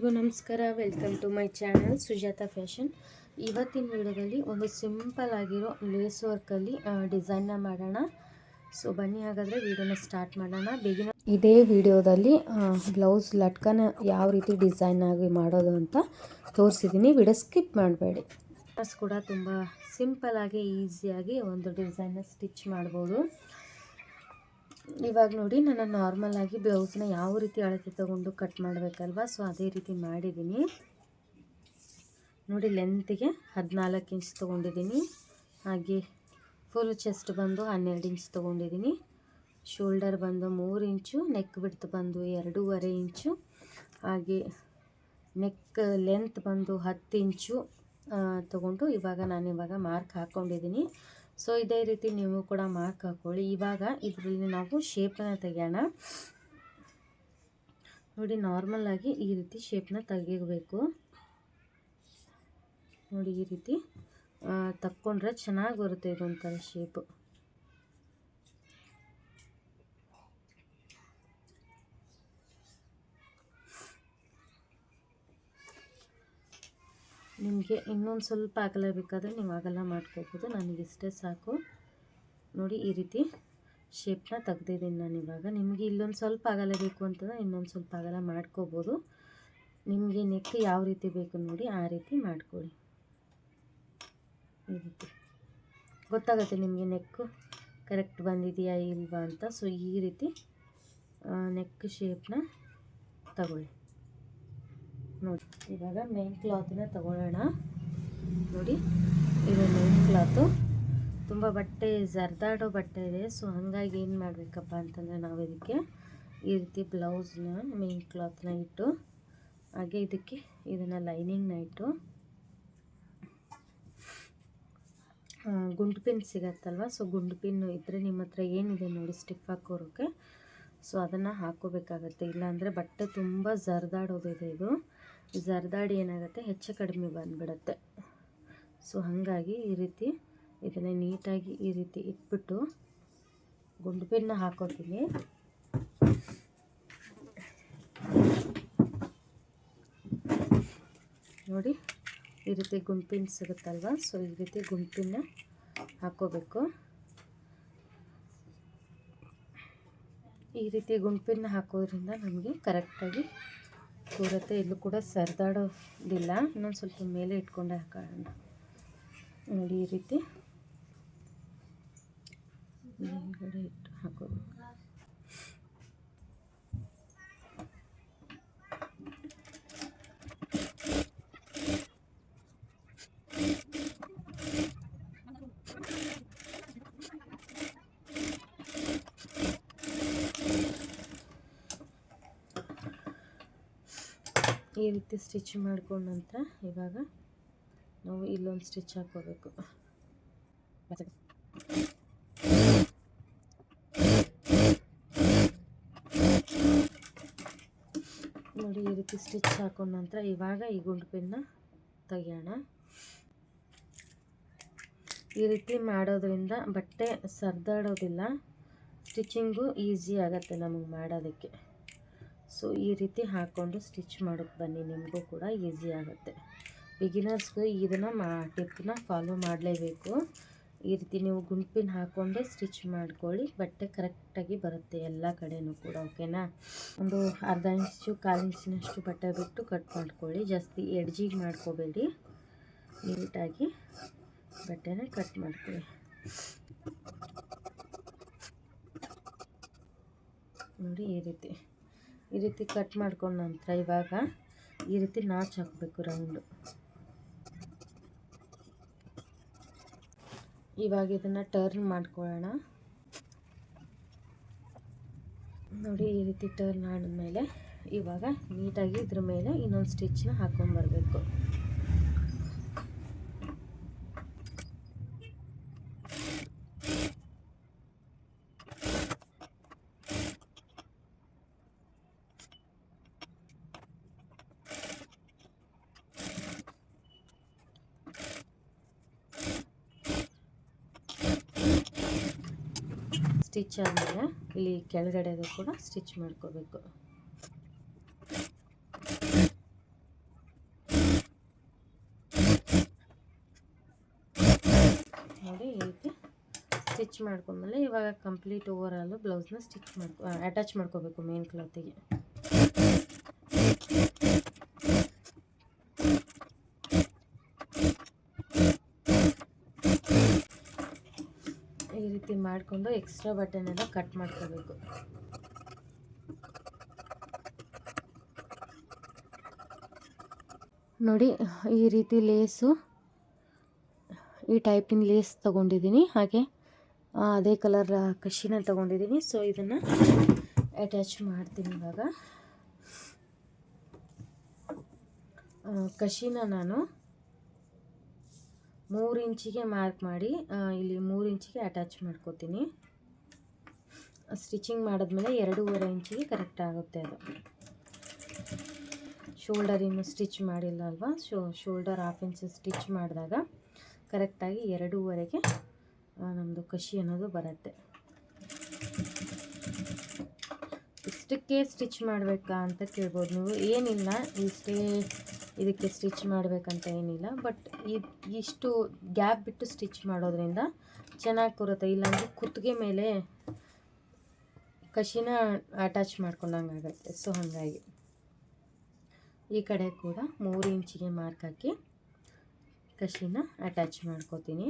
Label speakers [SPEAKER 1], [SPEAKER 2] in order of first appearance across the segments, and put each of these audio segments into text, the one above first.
[SPEAKER 1] ಎಲ್ರಿಗೂ ನಮಸ್ಕಾರ. Welcome to my channel Sujata fashion ಇವತ್ತಿನ ವಿಡಿಯೋದಲ್ಲಿ ಒಂದು ಸಿಂಪಲ್ ಆಗಿರೋ ಲೇಸ್ ವರ್ಕಲ್ಲಿ ಡಿಸೈನ್ನ ಮಾಡೋಣ. ಸೊ ಬನ್ನಿ ಹಾಗಾದರೆ ವಿಡಿಯೋನ ಸ್ಟಾರ್ಟ್ ಮಾಡೋಣ. ಬೇಗಿನ ಇದೇ ವಿಡಿಯೋದಲ್ಲಿ ಬ್ಲೌಸ್ ಲಟ್ಕನ ಯಾವ ರೀತಿ ಡಿಸೈನ್ ಆಗಿ ಮಾಡೋದು ಅಂತ ತೋರಿಸಿದ್ದೀನಿ ವಿಡಿಯೋ ಸ್ಕಿಪ್ ಮಾಡಬೇಡಿ. ಕೂಡ ತುಂಬ ಸಿಂಪಲ್ ಆಗಿ ಈಸಿಯಾಗಿ ಒಂದು ಡಿಸೈನ್ನ ಸ್ಟಿಚ್ ಮಾಡ್ಬೋದು. ಇವಾಗ ನೋಡಿ ನಾನು ನಾರ್ಮಲ್ ಆಗಿ ಬ್ಲೌಸ್ನ ಯಾವ ರೀತಿ ಅಳತೆ ತೊಗೊಂಡು ಕಟ್ ಮಾಡಬೇಕಲ್ವ? ಸೊ ಅದೇ ರೀತಿ ಮಾಡಿದ್ದೀನಿ. ನೋಡಿ ಲೆಂತಿಗೆ ಹದಿನಾಲ್ಕು ಇಂಚ್ ತೊಗೊಂಡಿದ್ದೀನಿ. ಹಾಗೆ ಫುಲ್ ಚೆಸ್ಟ್ ಬಂದು ಹನ್ನೆರಡು ಇಂಚ್ ತೊಗೊಂಡಿದ್ದೀನಿ. ಶೋಲ್ಡರ್ ಬಂದು ಮೂರು ಇಂಚು ನೆಕ್ ಬಿಡ್ತು ಬಂದು ಎರಡೂವರೆ ಇಂಚು ಹಾಗೆ ನೆಕ್ ಲೆಂತ್ ಬಂದು ಹತ್ತು ಇಂಚು ತೊಗೊಂಡು ಇವಾಗ ನಾನು ಇವಾಗ ಮಾರ್ಕ್ ಹಾಕ್ಕೊಂಡಿದ್ದೀನಿ ಸೊ ಇದೇ ರೀತಿ ನೀವು ಕೂಡ ಮಾರ್ಕ್ ಹಾಕ್ಕೊಳ್ಳಿ ಇವಾಗ ಇದರಲ್ಲಿ ನಾವು ಶೇಪನ್ನು ತೆಗೆಯೋಣ. ನೋಡಿ ನಾರ್ಮಲ್ ಆಗಿ ಈ ರೀತಿ ಶೇಪ್ನ ತೆಗಿಬೇಕು ನೋಡಿ, ಈ ರೀತಿ ತಕ್ಕೊಂಡ್ರೆ ಚೆನ್ನಾಗಿ ಬರುತ್ತೆ ಇದೊಂಥರ ಶೇಪು ನಿಮಗೆ ಇನ್ನೊಂದು ಸ್ವಲ್ಪ ಅಗಲ ಬೇಕಾದರೆ ನೀವು ಅಗಲ ಮಾಡ್ಕೋಬೋದು. ನನಗಿಷ್ಟೇ ಸಾಕು. ನೋಡಿ, ಈ ರೀತಿ ಶೇಪ್ನ ತೆಗ್ದಿದ್ದೀನಿ ನಾನು ಇವಾಗ. ನಿಮಗೆ ಇಲ್ಲೊಂದು ಸ್ವಲ್ಪ ಅಗಲ ಬೇಕು ಅಂತಂದರೆ ಇನ್ನೊಂದು ಸ್ವಲ್ಪ ಅಗಲ ಮಾಡ್ಕೋಬೋದು. ನಿಮಗೆ ನೆಕ್ ಯಾವ ರೀತಿ ಬೇಕು ನೋಡಿ, ಆ ರೀತಿ ಮಾಡ್ಕೊಳ್ಳಿ. ಈ ರೀತಿ. ಗೊತ್ತಾಗುತ್ತೆ ನಿಮಗೆ ನೆಕ್ಕು ಕರೆಕ್ಟ್ ಬಂದಿದೆಯಾ ಇಲ್ವಾ ಅಂತ. ಸೊ ಈ ರೀತಿ ನೆಕ್ ಶೇಪ್ನ ತಗೊಳ್ಳಿ. ನೋಡಿ, ಇವಾಗ ಮೇನ್ ಕ್ಲಾತ್ನ ತಗೊಳ್ಳೋಣ. ನೋಡಿ ಇದು ಮೇನ್ ಕ್ಲಾತು ತುಂಬ ಬಟ್ಟೆ, ಜರ್ದಾಡೋ ಬಟ್ಟೆ ಇದೆ ಸೊ ಹಾಗಾಗಿ ಏನು ಮಾಡಬೇಕಪ್ಪ ಅಂತಂದರೆ ನಾವು ಇದಕ್ಕೆ ಈ ರೀತಿ ಬ್ಲೌಸ್ನ ಮೇನ್ ಕ್ಲಾತ್ನ ಇಟ್ಟು, ಹಾಗೆ ಇದಕ್ಕೆ ಇದನ್ನು ಲೈನಿಂಗ್ನ ಇಟ್ಟು ಗುಂಡು ಪಿನ್ ಸಿಗತ್ತಲ್ವ? ಸೊ ಗುಂಡು ಪಿನ್ ಇದ್ದರೆ ನಿಮ್ಮ ಹತ್ರ ಏನಿದೆ ನೋಡಿ ಸ್ಟಿಫ್ ಹಾಕೋರೋಕೆ ಸೊ ಅದನ್ನು ಹಾಕೋಬೇಕಾಗತ್ತೆ. ಇಲ್ಲಾಂದರೆ ಬಟ್ಟೆ ತುಂಬ ಜರ್ದಾಡೋದಿದೆ ಇದು. ಜರ್ದಾಡಿ ಏನಾಗುತ್ತೆ? ಹೆಚ್ಚು ಕಡಿಮೆ ಬಂದುಬಿಡುತ್ತೆ. ಸೊ ಹಾಗಾಗಿ ಈ ರೀತಿ ಇದನ್ನು ನೀಟಾಗಿ ಈ ರೀತಿ ಇಟ್ಬಿಟ್ಟು ಗುಂಡು ಹಾಕೋತೀನಿ. ನೋಡಿ, ಈ ರೀತಿ ಗುಂಪಿನ ಸಿಗುತ್ತಲ್ವ? ಸೊ ಈ ರೀತಿ ಗುಂಪಿನ ಹಾಕೋಬೇಕು. ಈ ರೀತಿ ಗುಂಪಿನ ಹಾಕೋದ್ರಿಂದ ನಮಗೆ ಕರೆಕ್ಟಾಗಿ ಕೂರುತ್ತೆ ಇಲ್ಲೂ ಕೂಡ ಸರಿದಾಡೋದಿಲ್ಲ. ಇನ್ನೊಂದು ಸ್ವಲ್ಪ ಮೇಲೆ ಇಟ್ಕೊಂಡೆ ಹಾಕೋಣ ನೋಡಿ ಈ ರೀತಿ. ಮೇಲ್ಗಡೆ ಇಟ್ಟು ಹಾಕೋಬೇಕು. ಈ ರೀತಿ ಸ್ಟಿಚ್ ಮಾಡ್ಕೊಂಡ ನಂತರ ಇವಾಗ ನಾವು ಇಲ್ಲೊಂದು ಸ್ಟಿಚ್ ಹಾಕೋಬೇಕು ನೋಡಿ ಈ ರೀತಿ ಸ್ಟಿಚ್ ಹಾಕೊಂಡ ನಂತರ ಇವಾಗ ಈ ಗುಂಡು ಪಿನ್ನ ತೆಗಿಯೋಣ. ಈ ರೀತಿ ಮಾಡೋದ್ರಿಂದ ಬಟ್ಟೆ ಸರ್ದಾಡೋದಿಲ್ಲ. ಸ್ಟಿಚಿಂಗು ಈಸಿ ಆಗುತ್ತೆ ನಮಗೆ ಮಾಡೋದಕ್ಕೆ. ಸೊ ಈ ರೀತಿ ಹಾಕ್ಕೊಂಡು ಸ್ಟಿಚ್ ಮಾಡೋಕ್ಕೆ ಬನ್ನಿ. ನಿಮಗೂ ಕೂಡ ಈಸಿ ಆಗುತ್ತೆ. ಬಿಗಿನರ್ಸ್ಗೂ ಇದನ್ನು ಮಾ ಟಿಪ್ನ ಫಾಲೋ ಮಾಡಲೇಬೇಕು. ಈ ರೀತಿ ನೀವು ಗುಂಪಿನ ಹಾಕ್ಕೊಂಡೇ ಸ್ಟಿಚ್ ಮಾಡ್ಕೊಳ್ಳಿ. ಬಟ್ಟೆ ಕರೆಕ್ಟಾಗಿ ಬರುತ್ತೆ ಎಲ್ಲ ಕಡೆಯೂ ಕೂಡ ಓಕೆನಾ ಒಂದು ಅರ್ಧ ಇಂಚು, ಕಾಲು ಇಂಚಿನಷ್ಟು ಬಟ್ಟೆ ಬಿಟ್ಟು ಕಟ್ ಮಾಡ್ಕೊಳ್ಳಿ. ಜಾಸ್ತಿ ಎಡ್ಜಿಗೆ ಮಾಡ್ಕೋಬೇಡಿ. ನೀಟಾಗಿ ಬಟ್ಟೆನ ಕಟ್ ಮಾಡ್ಕೊಳ್ಳಿ. ನೋಡಿ ಈ ರೀತಿ. ಈ ರೀತಿ ಕಟ್ ಮಾಡ್ಕೊಂಡ ನಂತರ ಇವಾಗ ಈ ರೀತಿ ನಾಚ್ ಹಾಕಬೇಕು ರೌಂಡು. ಇವಾಗ ಇದನ್ನು ಟರ್ನ್ ಮಾಡ್ಕೊಳ್ಳೋಣ. ನೋಡಿ ಈ ರೀತಿ ಟರ್ನ್ ಆದಮೇಲೆ ಇವಾಗ ನೀಟಾಗಿ ಇದ್ರ ಮೇಲೆ ಇನ್ನೊಂದು ಸ್ಟಿಚ್ನ ಹಾಕ್ಕೊಂಬರ್ಬೇಕು ಸ್ಟಿಚ್ ಆದಮೇಲೆ ಇಲ್ಲಿ ಕೆಳಗಡೆದು ಕೂಡ ಸ್ಟಿಚ್ ಮಾಡ್ಕೋಬೇಕು. ನೋಡಿ ಈ ರೀತಿ ಸ್ಟಿಚ್ ಮಾಡ್ಕೊಂಡ್ಮೇಲೆ ಇವಾಗ ಕಂಪ್ಲೀಟ್ ಓವರಾಲು ಬ್ಲೌಸ್ನ ಸ್ಟಿಚ್ ಮಾಡ್ಕೊ ಅಟ್ಯಾಚ್ ಮಾಡ್ಕೋಬೇಕು ಮೇನ್ ಕ್ಲಾತಿಗೆ. ಈ ರೀತಿ ಮಾಡಿಕೊಂಡು ಎಕ್ಸ್ಟ್ರಾ ಬಟನೆಲ್ಲ ಕಟ್ ಮಾಡ್ಕೋಬೇಕು. ನೋಡಿ, ಈ ರೀತಿ ಲೇಸು ಈ ಟೈಪಿನ ಲೇಸ್ ತೊಗೊಂಡಿದ್ದೀನಿ. ಹಾಗೆ ಅದೇ ಕಲರ್ ಕಶಿನ ತೊಗೊಂಡಿದ್ದೀನಿ. ಸೊ ಇದನ್ನು ಅಟ್ಯಾಚ್ ಮಾಡ್ತೀನಿ ಇವಾಗ. ಕಶಿನ ನಾನು ಮೂರು ಇಂಚಿಗೆ ಮಾರ್ಕ್ ಮಾಡಿ ಇಲ್ಲಿ ಮೂರು ಇಂಚಿಗೆ ಅಟ್ಯಾಚ್ ಮಾಡ್ಕೋತೀನಿ. ಸ್ಟಿಚಿಂಗ್ ಮಾಡಿದ್ಮೇಲೆ ಎರಡೂವರೆ ಇಂಚಿಗೆ ಕರೆಕ್ಟ್ ಆಗುತ್ತೆ ಅದು. ಶೋಲ್ಡರ್ ಇನ್ನು ಸ್ಟಿಚ್ ಮಾಡಿಲ್ಲ ಅಲ್ವಾ? ಶೋ ಶೋಲ್ಡರ್ ಹಾಫ್ ಇಂಚ್ ಸ್ಟಿಚ್ ಮಾಡಿದಾಗ ಕರೆಕ್ಟಾಗಿ ಎರಡೂವರೆಗೆ ನಮ್ಮದು ಕಷಿ ಅನ್ನೋದು ಬರುತ್ತೆ. ಇಷ್ಟಕ್ಕೆ ಸ್ಟಿಚ್ ಮಾಡಬೇಕಾ ಅಂತ ಕೇಳ್ಬೋದು ನೀವು. ಏನಿಲ್ಲ, ಇಷ್ಟೇ ಇದಕ್ಕೆ ಸ್ಟಿಚ್ ಮಾಡಬೇಕಂತ ಏನಿಲ್ಲ, ಬಟ್ ಇಷ್ಟು ಗ್ಯಾಪ್ ಬಿಟ್ಟು ಸ್ಟಿಚ್ ಮಾಡೋದ್ರಿಂದ ಚೆನ್ನಾಗಿ ಕೂರುತ್ತೆ ಇಲ್ಲಾಂದರೆ ಕುತ್ತಿಗೆ ಮೇಲೆ ಕಷಿನ ಅಟ್ಯಾಚ್ ಮಾಡ್ಕೊಂಡಂಗೆ ಆಗುತ್ತೆ. ಸೊ ಹಾಗಾಗಿ ಈ ಕಡೆ ಕೂಡ ಮೂರು ಇಂಚಿಗೆ ಮಾರ್ಕ್ ಹಾಕಿ ಕಷಿನ ಅಟ್ಯಾಚ್ ಮಾಡ್ಕೋತೀನಿ.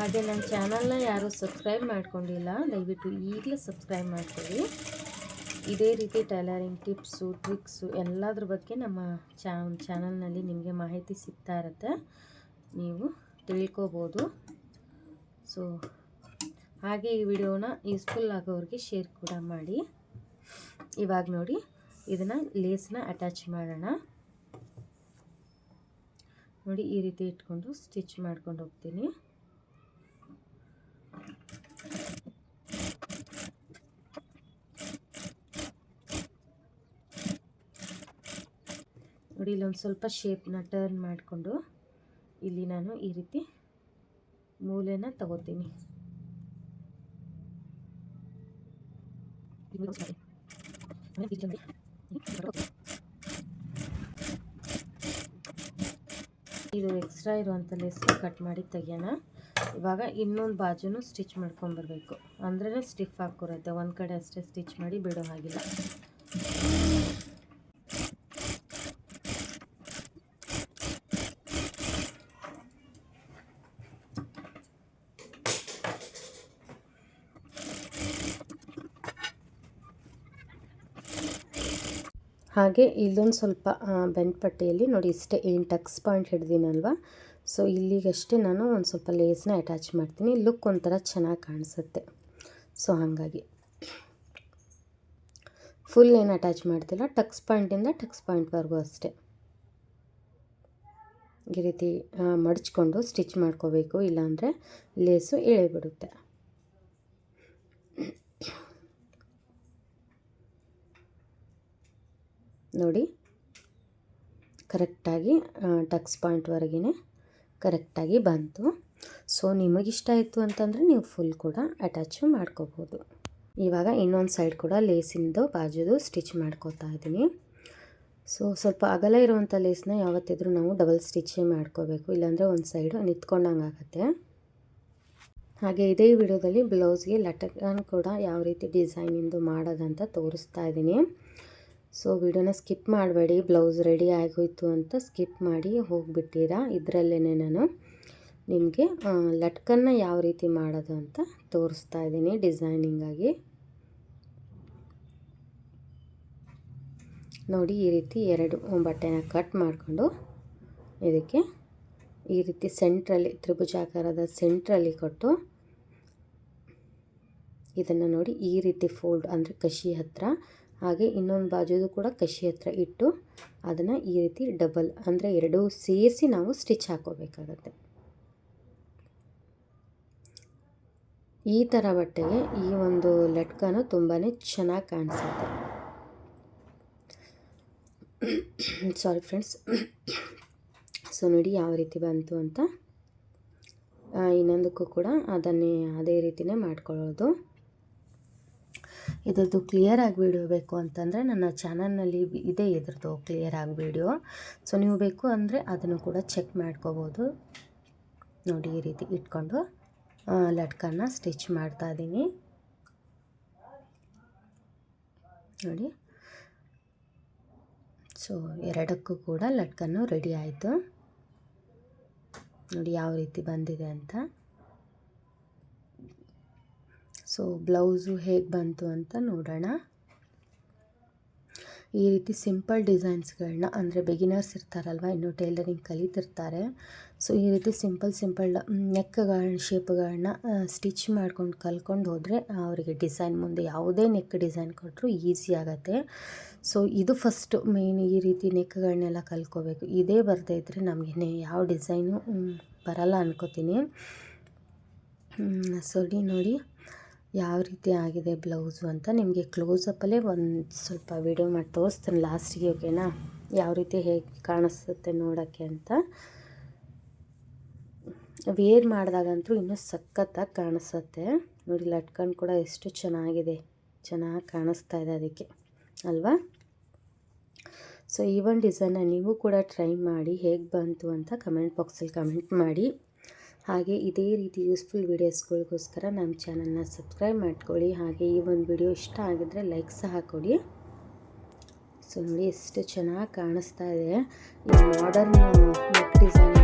[SPEAKER 1] ಹಾಗೆ ನನ್ನ ಚಾನಲ್ನ ಯಾರೂ ಸಬ್ಸ್ಕ್ರೈಬ್ ಮಾಡ್ಕೊಂಡಿಲ್ಲ, ದಯವಿಟ್ಟು ಈಗಲೇ ಸಬ್ಸ್ಕ್ರೈಬ್ ಮಾಡ್ಕೊಳ್ಳಿ. ಇದೇ ರೀತಿ ಟೈಲರಿಂಗ್ ಟಿಪ್ಸು, ಟ್ರಿಕ್ಸು ಎಲ್ಲದ್ರ ಬಗ್ಗೆ ನಮ್ಮ ಚಾ, ಚಾನಲ್ನಲ್ಲಿ ನಿಮಗೆ ಮಾಹಿತಿ ಸಿಗ್ತಾ ಇರುತ್ತೆ, ನೀವು ತಿಳ್ಕೊಬೋದು. ಸೊ, ಹಾಗೆ ಈ ವಿಡಿಯೋನ ಯೂಸ್ಫುಲ್ ಆಗೋರಿಗೆ ಶೇರ್ ಕೂಡ ಮಾಡಿ. ಇವಾಗ ನೋಡಿ, ಇದನ್ನು ಲೇಸ್ನ ಅಟ್ಯಾಚ್ ಮಾಡೋಣ. ನೋಡಿ, ಈ ರೀತಿ ಇಟ್ಕೊಂಡು ಸ್ಟಿಚ್ ಮಾಡ್ಕೊಂಡು ಹೋಗ್ತೀನಿ. ನೋಡಿ, ಇಲ್ಲೊಂದು ಸ್ವಲ್ಪ ಶೇಪ್ನ ಟರ್ನ್ ಮಾಡಿಕೊಂಡು ಇಲ್ಲಿ ನಾನು ಈ ರೀತಿ ಮೂಲೆನ ತಗೋತೀನಿ. ಇದು ಎಕ್ಸ್ಟ್ರಾ ಇರುವಂಥ ಲೇಸ್ ಕಟ್ ಮಾಡಿ ತೆಗಿಯೋಣ. ಇವಾಗ ಇನ್ನೊಂದು ಬಾಜುನು ಸ್ಟಿಚ್ ಮಾಡ್ಕೊಂಬರ್ಬೇಕು ಅಂದ್ರೇ ಸ್ಟಿಫ್ ಹಾಕಿರುತ್ತೆ ಒಂದು ಕಡೆ ಅಷ್ಟೇ ಸ್ಟಿಚ್ ಮಾಡಿ ಬಿಡೋ ಹಾಗಿಲ್ಲ. ಹಾಗೆ ಇಲ್ಲೊಂದು ಸ್ವಲ್ಪ ಬೆಂಟ್ ಪಟ್ಟಿಯಲ್ಲಿ ನೋಡಿ ಇಷ್ಟೇ ಏನು ಟಕ್ಸ್ ಪಾಯಿಂಟ್ ಹಿಡ್ದಿನಲ್ವ? ಸೊ ಇಲ್ಲಿಗಷ್ಟೇ ನಾನು ಒಂದು ಸ್ವಲ್ಪ ಲೇಸ್ನ ಅಟ್ಯಾಚ್ ಮಾಡ್ತೀನಿ. ಲುಕ್ ಒಂಥರ ಚೆನ್ನಾಗಿ ಕಾಣಿಸುತ್ತೆ. ಸೊ ಹಾಗಾಗಿ. ಫುಲ್ ಏನು ಅಟ್ಯಾಚ್ ಮಾಡ್ತಿಲ್ಲ. ಟಕ್ಸ್ ಪಾಯಿಂಟಿಂದ ಟಕ್ಸ್ ಪಾಯಿಂಟ್ವರೆಗೂ ಅಷ್ಟೇ. ಈ ರೀತಿ ಮಡಚ್ಕೊಂಡು ಸ್ಟಿಚ್ ಮಾಡ್ಕೋಬೇಕು. ಇಲ್ಲಾಂದರೆ ಲೇಸು ಇಳಿಬಿಡುತ್ತೆ ನೋಡಿ. ಕರೆಕ್ಟಾಗಿ ಟಕ್ಸ್ ಪಾಯಿಂಟ್ವರೆಗೆ ಕರೆಕ್ಟಾಗಿ ಬಂತು. ಸೊ, ನಿಮಗಿಷ್ಟ ಆಯಿತು ಅಂತಂದರೆ ನೀವು ಫುಲ್ ಕೂಡ ಅಟ್ಯಾಚು ಮಾಡ್ಕೋಬೋದು. ಇವಾಗ ಇನ್ನೊಂದು ಸೈಡ್ ಕೂಡ ಲೇಸಿಂದು ಬಾಜುದು ಸ್ಟಿಚ್ ಮಾಡ್ಕೋತಾ ಇದ್ದೀನಿ. ಸೊ, ಸ್ವಲ್ಪ ಅಗಲ ಇರುವಂಥ ಲೇಸ್ನ ಯಾವತ್ತಿದ್ರೂ ನಾವು ಡಬಲ್ ಸ್ಟಿಚ್ಚೇ ಮಾಡ್ಕೋಬೇಕು. ಇಲ್ಲಾಂದರೆ ಒಂದು ಸೈಡು ನಿಂತ್ಕೊಂಡಂಗೆ ಆಗುತ್ತೆ. ಹಾಗೆ ಇದೇ ವಿಡಿಯೋದಲ್ಲಿ ಬ್ಲೌಸ್ಗೆ ಲಟಕನ್ ಕೂಡ ಯಾವ ರೀತಿ ಡಿಸೈನಿಂದು ಮಾಡೋದಂತ ತೋರಿಸ್ತಾ ಇದ್ದೀನಿ. ಸೊ ವಿಡಿಯೋನ ಸ್ಕಿಪ್ ಮಾಡಬೇಡಿ, ಬ್ಲೌಸ್ ರೆಡಿ ಆಗೋಯ್ತು ಅಂತ ಸ್ಕಿಪ್ ಮಾಡಿ ಹೋಗಿಬಿಟ್ಟಿರಾ ಇದರಲ್ಲೇ ನಾನು. ನಿಮಗೆ ಲಟ್ಕನ್ನ ಯಾವ ರೀತಿ ಮಾಡೋದು ಅಂತ ತೋರಿಸ್ತಾ ಇದ್ದೀನಿ ಡಿಸೈನಿಂಗಾಗಿ. ನೋಡಿ, ಈ ರೀತಿ ಎರಡು ಬಟ್ಟೆನ ಕಟ್ ಮಾಡಿಕೊಂಡು ಇದಕ್ಕೆ ಈ ರೀತಿ ಸೆಂಟ್ರಲ್ಲಿ, ತ್ರಿಭುಜಾಕಾರದ ಸೆಂಟ್ರಲ್ಲಿ ಕೊಟ್ಟು ಇದನ್ನು ನೋಡಿ ಈ ರೀತಿ ಫೋಲ್ಡ್, ಅಂದರೆ ಕಷಿ ಹತ್ರ ಹಾಗೆ ಇನ್ನೊಂದು ಬಾಜುದು ಕೂಡ ಕಶಿ ಹತ್ರ ಇಟ್ಟು ಅದನ್ನು ಈ ರೀತಿ ಡಬಲ್ ಅಂದರೆ ಎರಡೂ ಸೇರಿಸಿ ನಾವು ಸ್ಟಿಚ್ ಹಾಕೋಬೇಕಾಗತ್ತೆ ಈ ಥರ ಬಟ್ಟೆಗೆ ಈ ಒಂದು ಲಟ್ಕನು ತುಂಬಾ ಚೆನ್ನಾಗಿ ಕಾಣಿಸುತ್ತೆ. ಸಾರಿ ಫ್ರೆಂಡ್ಸ್ ಸೊ ನೋಡಿ ಯಾವ ರೀತಿ ಬಂತು ಅಂತ ಇನ್ನೊಂದಕ್ಕೂ ಕೂಡ ಅದನ್ನೇ, ಅದೇ ರೀತಿನೇ ಮಾಡ್ಕೊಳ್ಳೋದು. ಇದ್ರದ್ದು ಕ್ಲಿಯರ್ ಆಗಿ ವೀಡಿಯೋ ಬೇಕು ಅಂತಂದರೆ ನನ್ನ ಚಾನಲ್ನಲ್ಲಿ ಇದೆ ಇದ್ರದ್ದು ಕ್ಲಿಯರ್ ಆಗಿ ವೀಡಿಯೋ ಸೊ ನೀವು ಬೇಕು ಅಂದರೆ ಅದನ್ನು ಕೂಡ ಚೆಕ್ ಮಾಡ್ಕೋಬೋದು. ನೋಡಿ, ಈ ರೀತಿ ಇಟ್ಕೊಂಡು ಲಟ್ಕನ್ನ ಸ್ಟಿಚ್ ಮಾಡ್ತಾ ಇದ್ದೀನಿ ನೋಡಿ. ಸೊ ಎರಡಕ್ಕೂ ಕೂಡ ಲಟ್ಕನ್ನು ರೆಡಿ ಆಯಿತು. ನೋಡಿ, ಯಾವ ರೀತಿ ಬಂದಿದೆ ಅಂತ. ಸೊ ಬ್ಲೌಸು ಹೇಗೆ ಬಂತು ಅಂತ ನೋಡೋಣ. ಈ ರೀತಿ ಸಿಂಪಲ್ ಡಿಸೈನ್ಸ್ಗಳನ್ನ ಅಂದರೆ ಬಿಗಿನರ್ಸ್ ಇರ್ತಾರಲ್ವ, ಇನ್ನು ಟೈಲರಿಂಗ್ ಕಲಿತಿರ್ತಾರೆ. ಸೊ ಈ ರೀತಿ ಸಿಂಪಲ್ ಸಿಂಪಲ್ ನೆಕ್ಗಳನ್ನ ಶೇಪ್ಗಳನ್ನ ಸ್ಟಿಚ್ ಮಾಡ್ಕೊಂಡು ಕಲ್ಕೊಂಡು ಹೋದರೆ ಅವರಿಗೆ ಡಿಸೈನ್ ಮುಂದೆ ಯಾವುದೇ ನೆಕ್ ಡಿಸೈನ್ ಕೊಟ್ಟರು ಈಸಿ ಆಗುತ್ತೆ. ಸೊ ಇದು ಫಸ್ಟು ಮೇಯ್ನ್ ಈ ರೀತಿ ನೆಕ್ಗಳನ್ನೆಲ್ಲ ಕಲ್ಕೋಬೇಕು ಇದೇ ಬರದೇ ಇದ್ದರೆ ನಮಗೆ ಯಾವ ಡಿಸೈನು ಬರಲ್ಲ ಅನ್ಕೋತೀನಿ. ಸೊಡಿ ನೋಡಿ. ಯಾವ ರೀತಿ ಆಗಿದೆ ಬ್ಲೌಸು ಅಂತ ನಿಮಗೆ ಕ್ಲೋಸಪ್ಪಲ್ಲೇ ಒಂದು ಸ್ವಲ್ಪ ವಿಡಿಯೋ ಮಾಡಿ ತೋರಿಸ್ತೀನಿ ಲಾಸ್ಟಿಗೆ ಓಕೆನಾ ಯಾವ ರೀತಿ ಹೇಗೆ ಕಾಣಿಸುತ್ತೆ ನೋಡೋಕ್ಕೆ ಅಂತ. ವೇರ್ ಮಾಡಿದಾಗಂತೂ ಇನ್ನೂ ಸಖತ್ತಾಗಿ ಕಾಣಿಸುತ್ತೆ. ನೋಡಿ, ಲಟ್ಕನ್ ಕೂಡ ಎಷ್ಟು ಚೆನ್ನಾಗಿದೆ. ಚೆನ್ನಾಗಿ ಕಾಣಿಸ್ತಾ ಇದೆ ಅದಕ್ಕೆ, ಅಲ್ವಾ? ಸೊ ಈ ಒಂದು ಡಿಸೈನ್ನ ನೀವು ಕೂಡ ಟ್ರೈ ಮಾಡಿ ಹೇಗೆ ಬಂತು ಅಂತ ಕಮೆಂಟ್ ಬಾಕ್ಸಲ್ಲಿ ಕಮೆಂಟ್ ಮಾಡಿ. ಹಾಗೆ ಇದೇ ರೀತಿ ಯೂಸ್ಫುಲ್ ವೀಡಿಯೋಸ್ಗಳಿಗೋಸ್ಕರ ನಮ್ಮ ಚಾನಲ್ನ ಸಬ್ಸ್ಕ್ರೈಬ್ ಮಾಡ್ಕೊಳ್ಳಿ. ಹಾಗೆ ಈ ಒಂದು ವಿಡಿಯೋ ಇಷ್ಟ ಆಗಿದ್ರೆ ಲೈಕ್ ಸಹ ಕೊಡಿ. ಸೊ ನೋಡಿ ಎಷ್ಟು ಚೆನ್ನಾಗಿ ಕಾಣಿಸ್ತಾ ಇದೆ. ಈ ಮಾಡರ್ನ್ ನೆಕ್ ಡಿಸೈನ್